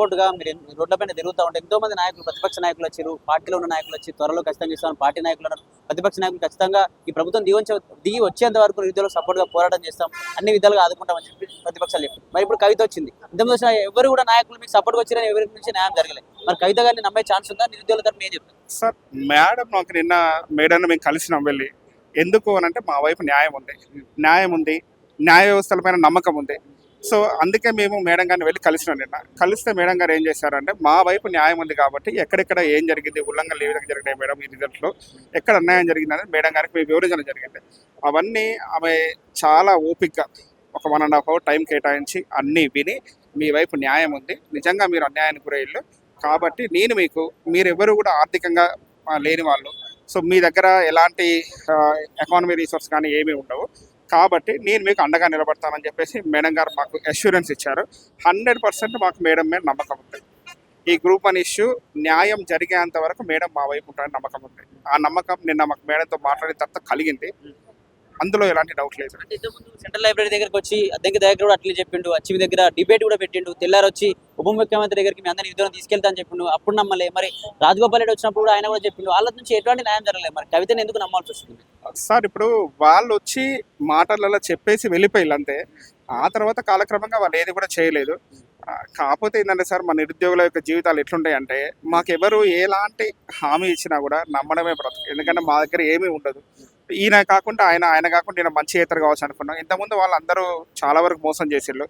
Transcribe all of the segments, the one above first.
సపోర్ట్గా మీరు ఎన్- రోడ్లపైన తిరుగుతూ ఉంటే ఎంతో మంది నాయకులు ప్రతిపక్ష నాయకులు వచ్చారు పార్టీలో ఉన్న నాయకులు వచ్చి త్వరలో ఖచ్చితంగా ఇస్తాను పార్టీ నాయకులు ఉన్నారు. ప్రతిపక్ష నాయకులు ఖచ్చితంగా ఈ ప్రభుత్వం దిగి దిగి వచ్చేంత వరకు నిరుద్యోగులకు సపోర్ట్గా పోరాటం చేస్తాం అన్ని విధాలుగా ఆదుకుంటామని చెప్పి ప్రతిపక్షాలు చెప్పారు. మరి ఇప్పుడు కవిత వచ్చింది. ఇంతకుముందు వచ్చిన ఎవరు కూడా నాయకులు మీకు సపోర్ట్గా వచ్చినా ఎవరి నుంచి న్యాయం జరగలేదు. మరి కవిత గారిని నమ్మే ఛాన్స్ ఉందా? నిరుద్యోగుల తరఫున ఏం చెప్తారు? సార్ మేడం నాకు నిన్న మేడం మేము కలిసినాం వెళ్ళి ఎందుకు అని అంటే మా వైపు న్యాయం ఉంది. న్యాయం ఉంది న్యాయ వ్యవస్థలపైన నమ్మకం ఉంది. సో అందుకే మేము మేడం గారిని వెళ్ళి కలిసినాం నిన్న. కలిస్తే మేడం గారు ఏం చేశారంటే మా వైపు న్యాయం ఉంది కాబట్టి ఎక్కడెక్కడ ఏం జరిగింది ఉల్లంఘనలు ఏ విధంగా జరిగినాయి మేడం ఈ రిజల్ట్లో ఎక్కడ అన్యాయం జరిగిందని మేడం గారికి మేము వివరించడం జరిగింది. అవన్నీ ఆమె చాలా ఓపిక్గా ఒక one and half hour time కేటాయించి అన్నీ విని మీ వైపు న్యాయం ఉంది. నిజంగా మీరు అన్యాయానికి గురయ్యలు కాబట్టి నేను మీకు మీరెవరు కూడా ఆర్థికంగా లేని వాళ్ళు. సో మీ దగ్గర ఎలాంటి ఎకానమీ రీసోర్స్ కానీ ఏమీ ఉండవు. కాబట్టి నేను మీకు అండగా నిలబడతానని చెప్పేసి మేడం గారు మాకు అష్యూరెన్స్ ఇచ్చారు. హండ్రెడ్ పర్సెంట్ మాకు మేడం మీద నమ్మకం ఉంది. ఈ గ్రూప్ వన్ ఇష్యూ న్యాయం జరిగేంత వరకు మేడం మా వైపు ఉంటారని నమ్మకం ఉంది. ఆ నమ్మకం నిన్న మాకు మేడంతో మాట్లాడిన తర్వాత కలిగింది. అందులో ఎలాంటి డౌట్ లేదు. సెంట్రల్ లైబ్రరీ దగ్గరకు వచ్చి అద్దెకి దగ్గర కూడా అట్లే చెప్పిండు వచ్చి మీ దగ్గర డిబేట్ కూడా పెట్టిండు తెల్లారు వచ్చి ఉప ముఖ్యమంత్రి దగ్గరికి మీ అందరిని విధులను తీసుకెళ్తా అని చెప్పిండు అప్పుడు నమ్మలే. మరి రాజగోపాల్ రెడ్డి వచ్చినప్పుడు కూడా ఆయన కూడా చెప్పిండు వాళ్ళ నుంచి ఎటువంటి న్యాయం జరగలేదు. మరి కవితను ఎందుకు నమ్మాల్సి వస్తుంది? సార్ ఇప్పుడు వాళ్ళు వచ్చి మాటలలో చెప్పేసి వెళ్ళిపోయారు అంతే. ఆ తర్వాత కాలక్రమంగా వాళ్ళు ఏది కూడా చేయలేదు. కాకపోతే ఏంటంటే సార్ మన నిరుద్యోగుల యొక్క జీవితాలు ఎట్లుంటాయంటే మాకెవరు ఎలాంటి హామీ ఇచ్చినా కూడా నమ్మడమే బ్రతుకు. ఎందుకంటే మా దగ్గర ఏమీ ఉండదు. ఈయన కాకుండా ఆయన ఆయన కాకుండా ఈయన మంచి ఏతరు కావచ్చు అనుకున్నాం. ఇంతకుముందు వాళ్ళందరూ చాలా వరకు మోసం చేసిళ్ళు.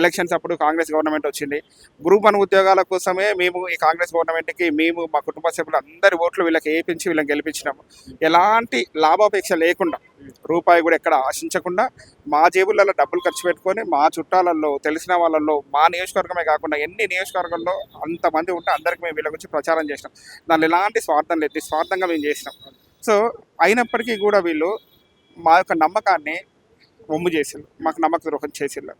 ఎలక్షన్స్ అప్పుడు కాంగ్రెస్ గవర్నమెంట్ వచ్చింది. గ్రూప్ వన్ ఉద్యోగాల కోసమే మేము ఈ కాంగ్రెస్ గవర్నమెంట్కి మేము మా కుటుంబ సభ్యులు అందరి ఓట్లు వీళ్ళకి వేయించి వీళ్ళని గెలిపించినాము ఎలాంటి లాభాపేక్ష లేకుండా రూపాయి కూడా ఎక్కడ ఆశించకుండా మా జేబులలో డబ్బులు ఖర్చు పెట్టుకొని మా చుట్టాలలో తెలిసిన వాళ్ళల్లో మా నియోజకవర్గమే కాకుండా ఎన్ని నియోజకవర్గాల్లో అంతమంది ఉంటే అందరికీ మేము వీళ్ళ గురించి ప్రచారం చేసినాం. దానిలో ఎలాంటి స్వార్థం లేదు. స్వార్థంగా మేము చేసినాం. సో అయినప్పటికీ కూడా వీళ్ళు మా యొక్క నమ్మకాన్ని రొమ్ము చేసిళ్ళు. మాకు నమ్మక ద్రోహం చేసిళ్ళు.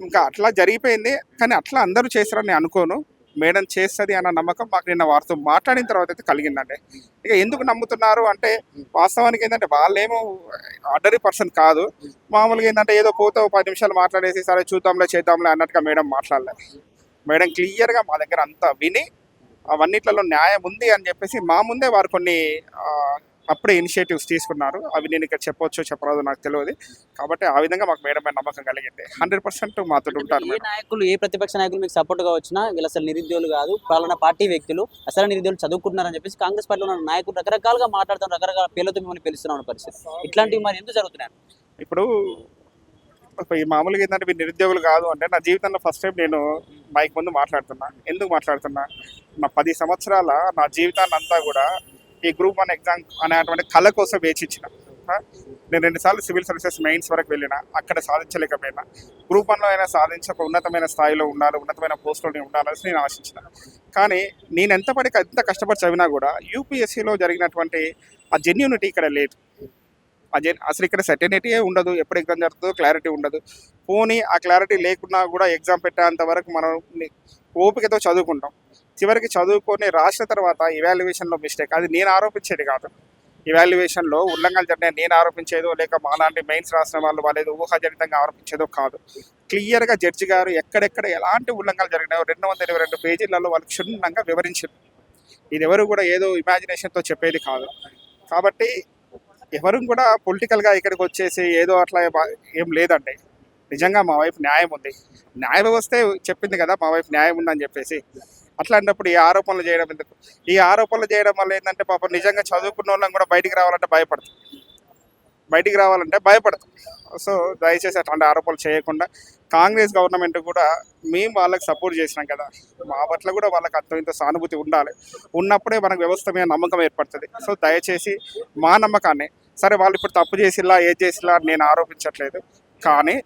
ఇంకా అట్లా జరిగిపోయింది. కానీ అట్లా అందరూ చేశారని నేను అనుకోను. మేడం చేస్తుంది అన్న నమ్మకం మాకు నిన్న వారితో మాట్లాడిన తర్వాత అయితే కలిగిందండి. ఇక ఎందుకు నమ్ముతున్నారు అంటే వాస్తవానికి ఏంటంటే వాళ్ళేమో ఆర్డరీ పర్సన్ కాదు. మామూలుగా ఏంటంటే ఏదో పోతే పది నిమిషాలు మాట్లాడేసి సరే చూద్దాంలే చేద్దాంలే అన్నట్టుగా మేడం మాట్లాడలేదు మేడం క్లియర్గా మా దగ్గర అంతా విని అవన్నిట్లలో న్యాయం ఉంది అని చెప్పేసి మా ముందే వారు కొన్ని అప్పుడే ఇనిషియేటివ్స్ తీసుకున్నారు. అవి నేను ఇక్కడ చెప్పొచ్చు చెప్పరాదు నాకు తెలియదు. కాబట్టి ఆ విధంగా మాకు మేడం నమ్మకం కలిగింది. హండ్రెడ్ పర్సెంట్ మాతో ఉంటారు ఏ నాయకులు ఏ ప్రతిపక్ష నాయకులు మీకు సపోర్ట్గా వచ్చినా వీళ్ళు అసలు నిరుద్యోగులు కాదు పాలన పార్టీ వ్యక్తులు అసలు నిరుద్యోగులు చదువుకుంటున్నారని చెప్పేసి కాంగ్రెస్ పార్టీలో ఉన్న నాయకులు రకరకాలుగా మాట్లాడుతారు రకరకాల పేర్లతో మిమ్మల్ని పిలుస్తున్న పరిస్థితి. ఇట్లాంటివి మరి ఎందుకు జరుగుతున్నాయి? ఇప్పుడు మామూలుగా ఏంటంటే మీరు నిరుద్యోగులు కాదు అంటే నా జీవితంలో ఫస్ట్ టైం నేను మైక్ ముందు మాట్లాడుతున్నా. ఎందుకు మాట్లాడుతున్నా? నా పది సంవత్సరాల నా జీవితాన్ని అంతా కూడా ఈ గ్రూప్ వన్ ఎగ్జామ్ అనేటువంటి కళ కోసం వేచిచ్చిన నేను రెండుసార్లు సివిల్ సర్వీసెస్ మెయిన్స్ వరకు వెళ్ళిన. అక్కడ సాధించలేకపోయినా. గ్రూప్ వన్లో అయినా సాధించి ఒక ఉన్నతమైన స్థాయిలో ఉండాలి ఉన్నతమైన పోస్టులో నేను ఉండాలని నేను ఆశించిన. కానీ నేను ఎంత ఎంత కష్టపడి చదివినా కూడా యూపీఎస్సీలో జరిగినటువంటి ఆ జెన్యూనిటీ ఇక్కడ లేదు. అజే అసలు ఇక్కడ సర్టెనిటీ ఉండదు ఎప్పుడు ఎగ్జామ్ జరుగుతుందో క్లారిటీ ఉండదు. పోనీ ఆ క్లారిటీ లేకున్నా కూడా ఎగ్జామ్ పెట్టేంత వరకు మనం ఓపికతో చదువుకుంటాం. చివరికి చదువుకొని రాసిన తర్వాత ఇవాల్యుయేషన్లో మిస్టేక్ అది నేను ఆరోపించేది కాదు. ఇవాల్యుయేషన్లో ఉల్లంఘనలు జరిగినాయి నేను ఆరోపించేదో లేక మాలాంటి మెయిన్స్ రాసిన వాళ్ళు వాళ్ళేదో ఊహాజనితంగా ఆరోపించేదో కాదు. క్లియర్గా జడ్జి గారు ఎక్కడెక్కడ ఎలాంటి ఉల్లంఘనలు జరిగినాయో రెండు వందల ఇరవై రెండు పేజీలలో వాళ్ళు క్షుణ్ణంగా వివరించారు ఇది ఎవరు కూడా ఏదో ఇమాజినేషన్తో చెప్పేది కాదు. కాబట్టి ఎవరు కూడా పొలిటికల్గా ఇక్కడికి వచ్చేసి ఏదో అట్లా ఏం లేదండి. నిజంగా మా వైపు న్యాయం ఉంది. న్యాయ వ్యవస్థ చెప్పింది కదా మా వైపు న్యాయం ఉందని చెప్పేసి. అట్లాంటప్పుడు ఈ ఆరోపణలు చేయడం ఎందుకు? ఈ ఆరోపణలు చేయడం వల్ల ఏంటంటే పాపం నిజంగా చదువుకున్న వాళ్ళని కూడా బయటికి రావాలంటే భయపడుతుంది బయటికి రావాలంటే భయపడతాం. సో దయచేసి అట్లాంటి ఆరోపణలు చేయకుండా కాంగ్రెస్ గవర్నమెంట్ కూడా మేము వాళ్ళకి సపోర్ట్ చేసినాం కదా మా పట్ల కూడా వాళ్ళకి అంత ఇంత సానుభూతి ఉండాలి. ఉన్నప్పుడే మనకు వ్యవస్థ మీద నమ్మకం ఏర్పడుతుంది. సో దయచేసి మా నమ్మకాన్ని సరే వాళ్ళు ఇప్పుడు తప్పు చేసిలా ఏది చేసిలా నేను ఆరోపించట్లేదు. కానీ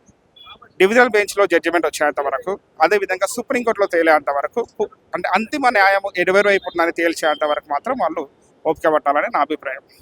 డివిజనల్ బెంచ్లో జడ్జిమెంట్ వచ్చేంత వరకు అదేవిధంగా సుప్రీంకోర్టులో తేలేంత వరకు అంటే అంతిమ న్యాయం ఎరువైపు ఉందని తేల్చేంత వరకు మాత్రం వాళ్ళు ఓపిక పట్టాలని నా అభిప్రాయం.